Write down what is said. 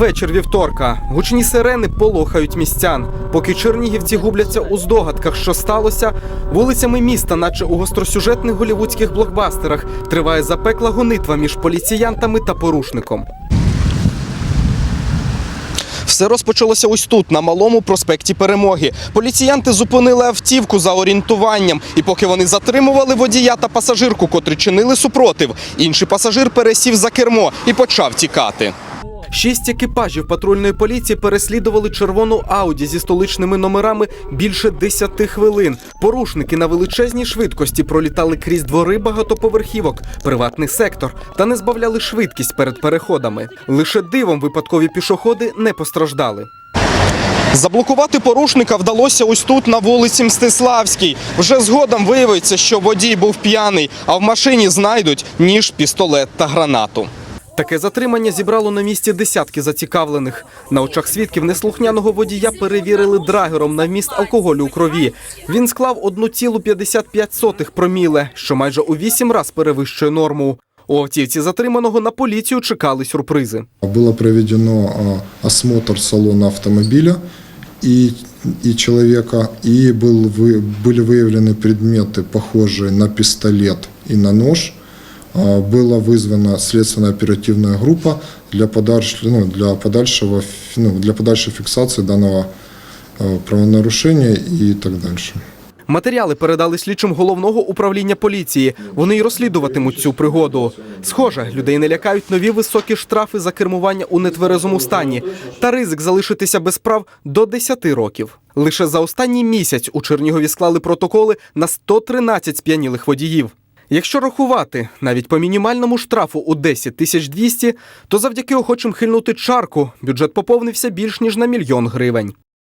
Вечір вівторка. Гучні сирени полохають містян. Поки чернігівці губляться у здогадках, що сталося, вулицями міста, наче у гостросюжетних голівудських блокбастерах, триває запекла гонитва між поліціянтами та порушником. Все розпочалося ось тут, на малому проспекті Перемоги. Поліціянти зупинили автівку за орієнтуванням, і поки вони затримували водія та пасажирку, котрі чинили супротив, інший пасажир пересів за кермо і почав тікати. Шість екіпажів патрульної поліції переслідували червону ауді зі столичними номерами більше 10 хвилин. Порушники на величезній швидкості пролітали крізь двори багатоповерхівок, приватний сектор та не збавляли швидкість перед переходами. Лише дивом випадкові пішоходи не постраждали. Заблокувати порушника вдалося ось тут на вулиці Мстиславській. Вже згодом виявиться, що водій був п'яний, а в машині знайдуть ніж, пістолет та гранату. Таке затримання зібрало на місці десятки зацікавлених. На очах свідків неслухняного водія перевірили драгером на вміст алкоголю у крові. Він склав 1,55 проміле, що майже у вісім раз перевищує норму. У автівці затриманого на поліцію чекали сюрпризи. Было проведено а, осмотр салона автомобиля и, и человека, и был, вы, были выявлены предметы, похожие на пистолет и на нож. Была вызвана следственно-оперативная группа для, подальш, ну, для, подальшего, ну, для подальшей фиксации данного правонарушения и так дальше. Матеріали передали слідчим головного управління поліції. Вони й розслідуватимуть цю пригоду. Схоже, людей не лякають нові високі штрафи за кермування у нетверезому стані та ризик залишитися без прав до 10 років. Лише за останній місяць у Чернігові склали протоколи на 113 сп'янілих водіїв. Якщо рахувати навіть по мінімальному штрафу у 10 тисяч 200, то завдяки охочим хильнути чарку бюджет поповнився більш ніж на мільйон гривень.